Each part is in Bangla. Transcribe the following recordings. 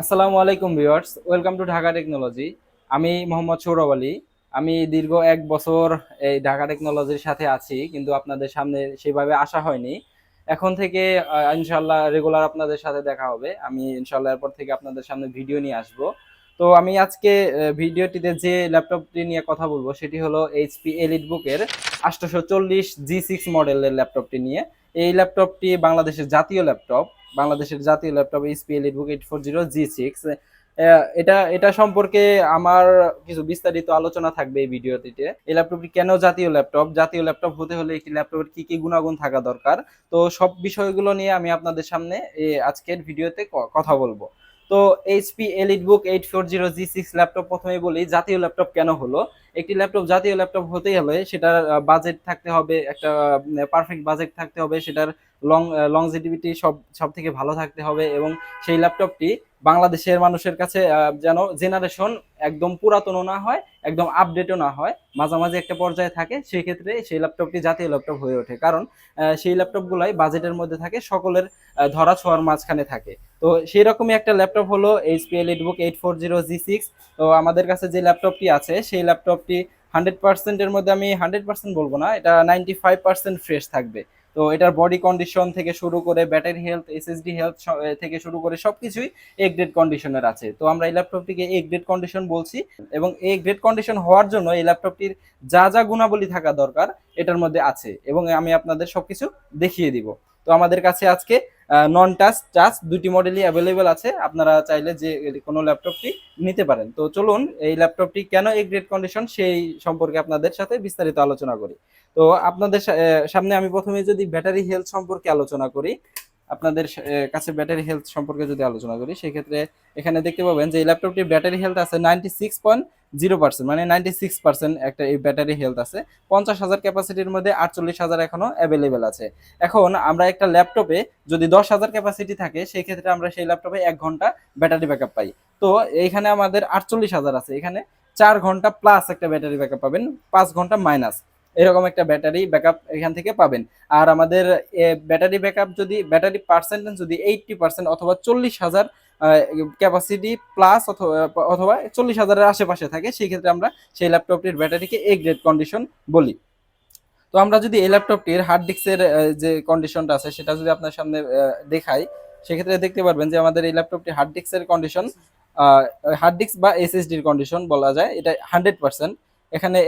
আসসালামু আলাইকুম viewers, welcome to Dhaka technology. আমি মোহাম্মদ সৌরভ আলী। আমি দীর্ঘ এক বছর এই ঢাকা টেকনোলজির সাথে আছি, কিন্তু আপনাদের সামনে সেভাবে আসা হয়নি। এখন থেকে ইনশাল্লাহ রেগুলার আপনাদের সাথে দেখা হবে। আমি ইনশাল্লাহ এরপর থেকে আপনাদের সামনে ভিডিও নিয়ে আসব। তো আমি আজকে ভিডিওটিতে যে ল্যাপটপটি নিয়ে কথা বলব, সেটি হলো এইচপি এলিট বুকের আটশোশো চল্লিশ জি সিক্স মডেলের ল্যাপটপটি নিয়ে। এই ল্যাপটপটি বাংলাদেশের জাতীয় ল্যাপটপ, বাংলাদেশের জাতীয় laptop HP EliteBook eight four zero G six এটা এটা সম্পর্কে আমার কিছু বিস্তারিত আলোচনা থাকবে এই ভিডিওটিতে। এই ল্যাপটপটি কেন জাতীয় ল্যাপটপ? জাতীয় ল্যাপটপ হতে হলে একটি ল্যাপটপের কি কি গুণাগুণ থাকা দরকার? তো সব বিষয়গুলো নিয়ে আমি আপনাদের সামনে আজকের ভিডিওতে কথা বলব। তো HP EliteBook eight four zero G six laptop প্রথমে বলি, জাতীয় ল্যাপটপ কেন হলো? একটি ল্যাপটপ জাতীয় ল্যাপটপ হতেই হলে সেটার বাজেট থাকতে হবে, একটা পারফেক্ট বাজেট থাকতে হবে, সেটার লং লংজিটিভিটি সব সব থেকে ভালো থাকতে হবে এবং সেই ল্যাপটপটি বাংলাদেশের মানুষের কাছে যেন জেনারেশন একদম পুরাতনও না হয়, একদম আপডেটও না হয় মাঝামাঝি একটা পর্যায়ে থাকে, সেই ক্ষেত্রে সেই ল্যাপটপটি জাতীয় ল্যাপটপ হয়ে ওঠে। কারণ সেই ল্যাপটপগুলাই বাজেটের মধ্যে থাকে, সকলের ধরা ছোঁয়ার মাঝখানে থাকে। তো সেই রকমই একটা ল্যাপটপ হলো HP EliteBook eight four zero G six তো আমাদের কাছে যে ল্যাপটপটি আছে, সেই ল্যাপটপটি হান্ড্রেড পার্সেন্টের মধ্যে আমি হান্ড্রেড পার্সেন্ট বলব না, এটা নাইনটি ফাইভ পার্সেন্ট ফ্রেশ থাকবে। তো এটার বডি কন্ডিশন থেকে শুরু করে ব্যাটারি হেলথ এসএসডি হেলথ থেকে শুরু করে সবকিছুই এ গ্রেড কন্ডিশনের আছে। তো আমরা এই ল্যাপটপটিকে এ গ্রেড কন্ডিশন বলছি এবং এ গ্রেড কন্ডিশন হওয়ার জন্য এই ল্যাপটপটির যা যা গুণাবলী থাকা দরকার এটার মধ্যে আছে এবং আমি আপনাদের সবকিছু দেখিয়ে দিব। তো আমাদের কাছে আজকে নন টাচ টাচ দুটি মডেলই অ্যাভেলেবেল আছে। আপনারা চাইলে যে কোনো ল্যাপটপটি নিতে পারেন। তো চলুন, এই ল্যাপটপটি কেন এই গ্রেড কন্ডিশন সেই সম্পর্কে আপনাদের সাথে বিস্তারিত আলোচনা করি। তো আপনাদের সামনে আমি প্রথমে যদি ব্যাটারি হেলথ সম্পর্কে আলোচনা করি, আপনাদের কাছে ব্যাটারি হেলথ সম্পর্কে যদি আলোচনা করি, সেক্ষেত্রে এখানে দেখতে পাবেন যে এই ল্যাপটপটির ব্যাটারি হেলথ আছে ninety six point zero percent মানে নাইনটি সিক্স পার্সেন্ট একটা এই ব্যাটারি হেলথ আছে। পঞ্চাশ হাজার ক্যাপাসিটির মধ্যে আটচল্লিশ হাজার এখনও অ্যাভেলেবেল আছে। এখন আমরা একটা ল্যাপটপে যদি দশ হাজার ক্যাপাসিটি থাকে সেই ক্ষেত্রে আমরা সেই ল্যাপটপে এক ঘণ্টা ব্যাটারি ব্যাকআপ পাই। তো এইখানে আমাদের আটচল্লিশ হাজার আছে। এখানে চার ঘণ্টা প্লাস একটা ব্যাটারি ব্যাকআপ পাবেন, পাঁচ ঘণ্টা মাইনাস এরকম একটা ব্যাটারি ব্যাকআপ এখান থেকে পাবেন। আর আমাদের ব্যাটারি ব্যাকআপ যদি, ব্যাটারি পার্সেন্টেজ যদি এইটটি পার্সেন্ট অথবা চল্লিশ হাজার ক্যাপাসিটি প্লাস অথবা অথবা চল্লিশ হাজারের আশেপাশে থাকে, সেই ক্ষেত্রে আমরা সেই ল্যাপটপটির ব্যাটারিকে এ গ্রেড কন্ডিশন বলি। তো আমরা যদি এই ল্যাপটপটির হার্ড ডিস্কের যে কন্ডিশনটা আছে, সেটা যদি আপনার সামনে দেখাই, সেক্ষেত্রে দেখতে পারবেন যে আমাদের এই ল্যাপটপটি হার্ড ডিস্কের কন্ডিশন হার্ড ডিস্ক বা এসএসডির কন্ডিশন বলা যায়, এটা হান্ড্রেড পার্সেন্ট এখানে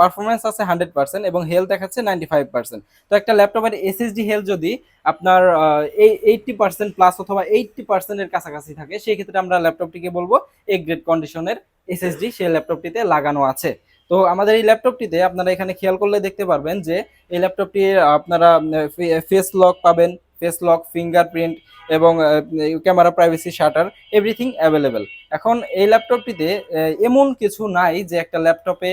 পারফরমেন্স আছে হান্ড্রেড পার্সেন্ট এবং হেলথ দেখাচ্ছে নাইনটি ফাইভ পার্সেন্ট তো একটা ল্যাপটপের এসএসডি হেলথ যদি আপনার এইটটি পার্সেন্ট প্লাস অথবা এইটটি পার্সেন্টের কাছাকাছি থাকে, সেই ক্ষেত্রে আমরা ল্যাপটপটিকে বলব এ গ্রেড কন্ডিশনের এসএসডি সেই ল্যাপটপটিতে লাগানো আছে। তো আমাদের এই ল্যাপটপটিতে আপনারা এখানে খেয়াল করলে দেখতে পারবেন যে, এই ল্যাপটপটি আপনারা ফেস লক পাবেন ফেস লক, ফিঙ্গারপ্রিন্ট এবং camera privacy, shutter, everything available. এখন এই ল্যাপটপটিতে এমন কিছু নাই যে একটা ল্যাপটপে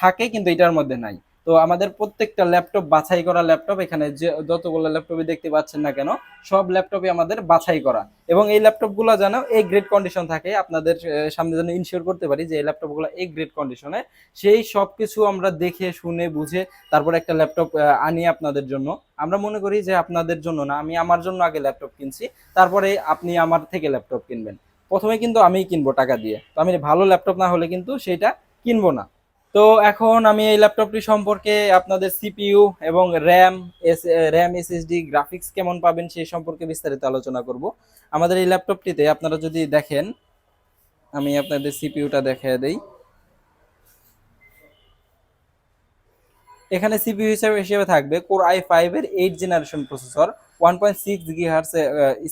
থাকে কিন্তু এটার মধ্যে নাই। তো আমাদের প্রত্যেকটা ল্যাপটপ বাছাই করা ল্যাপটপ, এখানে যে যতগুলো ল্যাপটপে দেখতে পাচ্ছেন না কেন, সব ল্যাপটপই আমাদের বাছাই করা। এবং এই ল্যাপটপগুলো যেন এই গ্রেড কন্ডিশন থাকে, আপনাদের সামনে যেন ইনশিওর করতে পারি যে এই ল্যাপটপগুলো এই গ্রেড কন্ডিশনে সেই সব কিছু আমরা দেখে, শুনে, বুঝে, তারপর একটা ল্যাপটপ আনি আপনাদের জন্য। আমরা মনে করি যে আপনাদের জন্য না, আমি আমার জন্য আগে ল্যাপটপ কিনছি, তারপরে আপনি আমার থেকে ল্যাপটপ কিনবেন। প্রথমে কিন্তু আমি কিনবো টাকা দিয়ে। তো আমি ভালো ল্যাপটপ না হলে কিন্তু সেটা কিনবো না। তো এখন আমি এই ল্যাপটপটি সম্পর্কে আপনাদের সিপিইউ এবং RAM, S RAM, SSD, graphics কেমন পাবেন সেই সম্পর্কে বিস্তারিত আলোচনা করব। আমাদের এই ল্যাপটপটিতে আপনারা যদি দেখেন, আমি আপনাদের সিপিইউটা দেখিয়ে দেই। এখানে সিপিইউ হিসেবে হিসেবে থাকবে কোর আই ফাইভ এর eight generation processor one point six gigahertz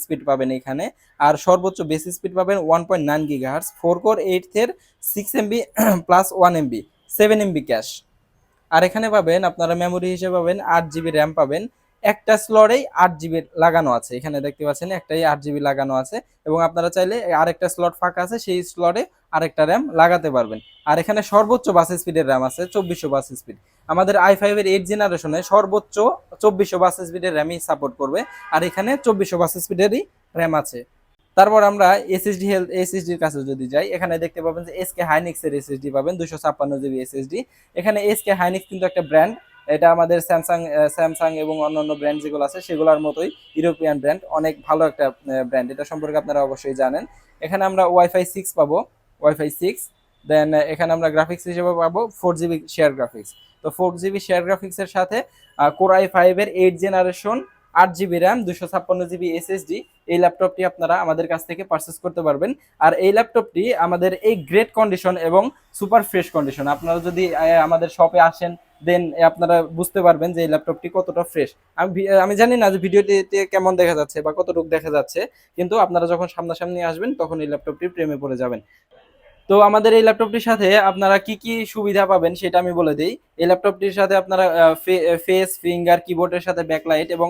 speed পাবেন এখানে। আর সর্বোচ্চ বেস স্পিড পাবেন one point nine gigahertz four core eight এর six MB plus one MB seven MB cache আর এখানে পাবেন, আপনারা মেমোরি হিসেবে পাবেন আট জিবি র্যাম পাবেন। একটা স্লটেই আট জিবি লাগানো আছে। এখানে দেখতে পাচ্ছেন একটাই আট জিবি লাগানো আছে এবং আপনারা চাইলে আরেকটা স্লট ফাঁকা আছে, সেই স্লটে আরেকটা র্যাম লাগাতে পারবেন। আর এখানে সর্বোচ্চ বাস স্পিডের র্যাম আছে, চব্বিশশো বাস স্পিড আমাদের আই ফাইভের এইট জেনারেশনে সর্বোচ্চ চব্বিশশো বাস স্পিডের র্যামই সাপোর্ট করবে। আর এখানে চব্বিশশো বাস স্পিডেরই র্যাম আছে। তারপর আমরা এসএসডি হেলথ এসএসডির কাছে যদি যাই, এখানে দেখতে পাবেন যে এসকে হাইনিক্স এর এসএসডি পাবেন দুশো ছাপ্পান্ন জিবি এসএসডি এখানে এসকে হাইনিক্স কিন্তু একটা ব্র্যান্ড এটা আমাদের স্যামসাং স্যামসাং এবং অন্যান্য ব্র্যান্ড যেগুলো আছে, সেগুলোর মতোই ইউরোপিয়ান ব্র্যান্ড অনেক ভালো একটা ব্র্যান্ড এটা সম্পর্কে আপনারা অবশ্যই জানেন। এখানে আমরা ওয়াইফাই সিক্স পাবো ওয়াইফাই সিক্স দেন এখানে আমরা গ্রাফিক্স হিসেবে পাবো ফোর জিবি শেয়ার গ্রাফিক্স তো ফোর জিবি শেয়ার গ্রাফিক্সের সাথে কোরআই ফাইভের এইট জেনারেশন আট জিবি র্যাম দুশো ছাপ্পান্ন জিবি এসএসডি এই ল্যাপটপটি আপনারা আমাদের কাছ থেকে পারচেস করতে পারবেন। আর এই ল্যাপটপটি আমাদের এই গ্রেট কন্ডিশন এবং সুপার ফ্রেশ কন্ডিশন আপনারা যদি আমাদের শপে আসেন দেন আপনারা বুঝতে পারবেন যে এই ল্যাপটপটি কতটা ফ্রেশ আমি আমি জানি না যে ভিডিওটিতে কেমন দেখা যাচ্ছে বা কতটুকু দেখা যাচ্ছে, কিন্তু আপনারা যখন সামনাসামনি আসবেন, তখন এই ল্যাপটপটি প্রেমে পড়ে যাবেন। তো আমাদের এই ল্যাপটপটির সাথে আপনারা কি কি সুবিধা পাবেন সেটা আমি বলে দিই। এই ল্যাপটপটির সাথে আপনারা ফেস ফিঙ্গার কিবোর্ডের সাথে ব্যাকলাইট এবং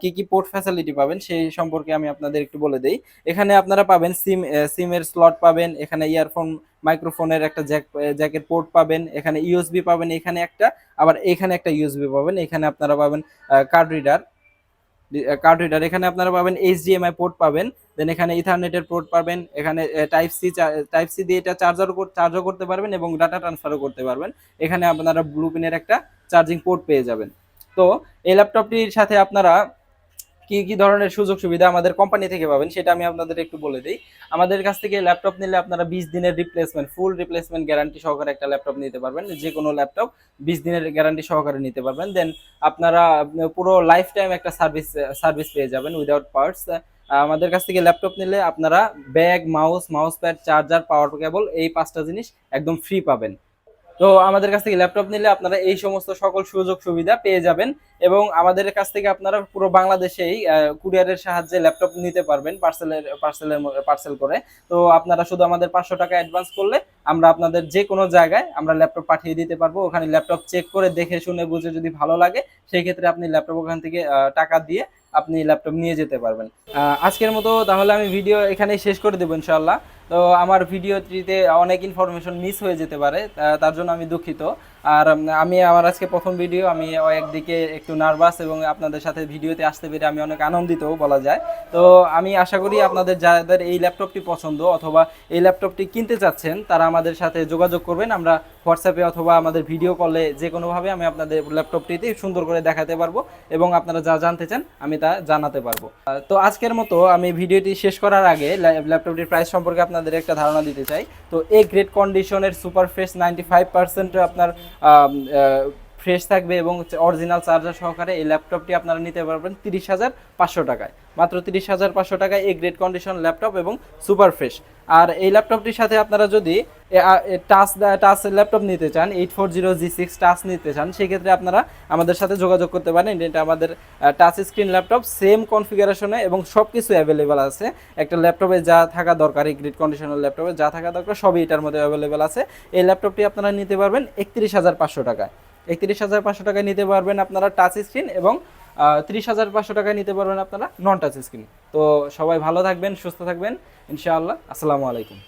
কি কি পোর্ট ফ্যাসিলিটি পাবেন সেই সম্পর্কে আমি আপনাদের একটু বলে দিই। এখানে আপনারা পাবেন সিম সিমের স্লট পাবেন, এখানে ইয়ারফোন মাইক্রোফোনের একটা জ্যাক জ্যাকের পোর্ট পাবেন, এখানে ইউএসবি পাবেন, এখানে একটা, আবার এখানে একটা ইউএসবি পাবেন, এখানে আপনারা পাবেন কার্ড রিডার কার্ড রিডার এখানে আপনারা পাবেন এইচডিএমআই পোর্ট পাবেন দেন এখানে ইথারনেটের পোর্ট পাবেন, এখানে টাইপ সি টাইপ সি দিয়ে এটা চার্জার চার্জও করতে পারবেন এবং ডাটা ট্রান্সফারও করতে পারবেন। এখানে আপনারা ব্লু পিনের একটা চার্জিং পোর্ট পেয়ে যাবেন। তো এই ল্যাপটপটির সাথে আপনারা কি কি ধরনের সুযোগ সুবিধা আমাদের কোম্পানি থেকে পাবেন সেটা আমি আপনাদের একটু বলে দিই। আমাদের কাছ থেকে ল্যাপটপ নিলে আপনারা বিশ দিনের রিপ্লেসমেন্ট ফুল রিপ্লেসমেন্ট গ্যারান্টি সহকারে একটা ল্যাপটপ নিতে পারবেন। যে কোনো ল্যাপটপ বিশ দিনের গ্যারান্টি সহকারে নিতে পারবেন। দেন আপনারা পুরো লাইফ টাইম একটা সার্ভিস সার্ভিস পেয়ে যাবেন উইদাউট পার্টস আমাদের কাছ থেকে ল্যাপটপ নিলে আপনারা bag mouse mouse pad charger power cable এই পাঁচটা জিনিস একদম ফ্রি পাবেন। তো আমাদের কাছ থেকে ল্যাপটপ নিলে আপনারা এই সমস্ত সকল সুযোগ সুবিধা পেয়ে যাবেন এবং আমাদের কাছ থেকে আপনারা পুরো বাংলাদেশেই কুরিয়ারের সাহায্যে ল্যাপটপ নিতে পারবেন পার্সেলের পার্সেলের পার্সেল করে। তো আপনারা শুধু আমাদের পাঁচশো টাকা অ্যাডভান্স করলে আমরা আপনাদের যে কোনো জায়গায় আমরা ল্যাপটপ পাঠিয়ে দিতে পারব। ওখানে ল্যাপটপ চেক করে দেখে, শুনে, বুঝে যদি ভালো লাগে সেই ক্ষেত্রে আপনি ল্যাপটপ ওখান থেকে টাকা দিয়ে আপনি ল্যাপটপ নিয়ে যেতে পারবেন। আজকের মতো তাহলে আমি ভিডিও এখানেই শেষ করে দেবো ইনশাল্লাহ তো আমার ভিডিওটিতে অনেক ইনফরমেশন মিস হয়ে যেতে পারে তার জন্য আমি দুঃখিত। আর আমি আমার আজকে প্রথম ভিডিও আমি একদিকে একটু নার্ভাস এবং আপনাদের সাথে ভিডিওতে আসতে পেরে আমি অনেক আনন্দিতও বলা যায়। তো আমি আশা করি আপনাদের যাদের এই ল্যাপটপটি পছন্দ অথবা এই ল্যাপটপটি কিনতে চাচ্ছেন, তারা আমাদের সাথে যোগাযোগ করবেন। আমরা হোয়াটসঅ্যাপে অথবা আমাদের ভিডিও কলে যে কোনোভাবে আমি আপনাদের ল্যাপটপটিতে সুন্দর করে দেখাতে পারব এবং আপনারা যা জানতে চান, আমি তা জানাতে পারব। তো আজকের মতো আমি ভিডিওটি শেষ করার আগে ল্যাপটপটির প্রাইস সম্পর্কে আপনাদের একটা ধারণা দিতে চাই। তো এই গ্রেট কন্ডিশনের super fresh ninety five percent আপনার ফ্রেশ থাকবে এবং অরিজিনাল চার্জার সহকারে এই ল্যাপটপটি আপনারা নিতে পারবেন তিরিশ হাজার পাঁচশো টাকায়। মাত্র তিরিশ হাজার পাঁচশো টাকায় এই গ্রেড কন্ডিশন ল্যাপটপ এবং সুপার ফ্রেশ আর এই ল্যাপটপটির সাথে আপনারা যদি টাচ টাচ ল্যাপটপ নিতে চান, eight four zero G six touch নিতে চান, সেক্ষেত্রে আপনারা আমাদের সাথে যোগাযোগ করতে পারেন। এটা আমাদের টাচ স্ক্রিন ল্যাপটপ, সেম কনফিগারেশনে এবং সব কিছু অ্যাভেলেবেল আছে। একটা ল্যাপটপে যা থাকা দরকার, এই গ্রিড কন্ডিশনের ল্যাপটপে যা থাকা দরকার, সবই এটার মধ্যে অ্যাভেলেবেল আছে। এই ল্যাপটপটি আপনারা নিতে পারবেন একত্রিশ হাজার পাঁচশো টাকায়। একত্রিশ হাজার পাঁচশো টাকায় নিতে পারবেন আপনারা টাচ স্ক্রিন এবং ত্রিশ হাজার পাঁচশো টাকায় নিতে পারবেন আপনারা নন টাচ স্ক্রিন। তো সবাই ভালো থাকবেন, সুস্থ থাকবেন। ইনশাআল্লাহ, আসসালামু আলাইকুম।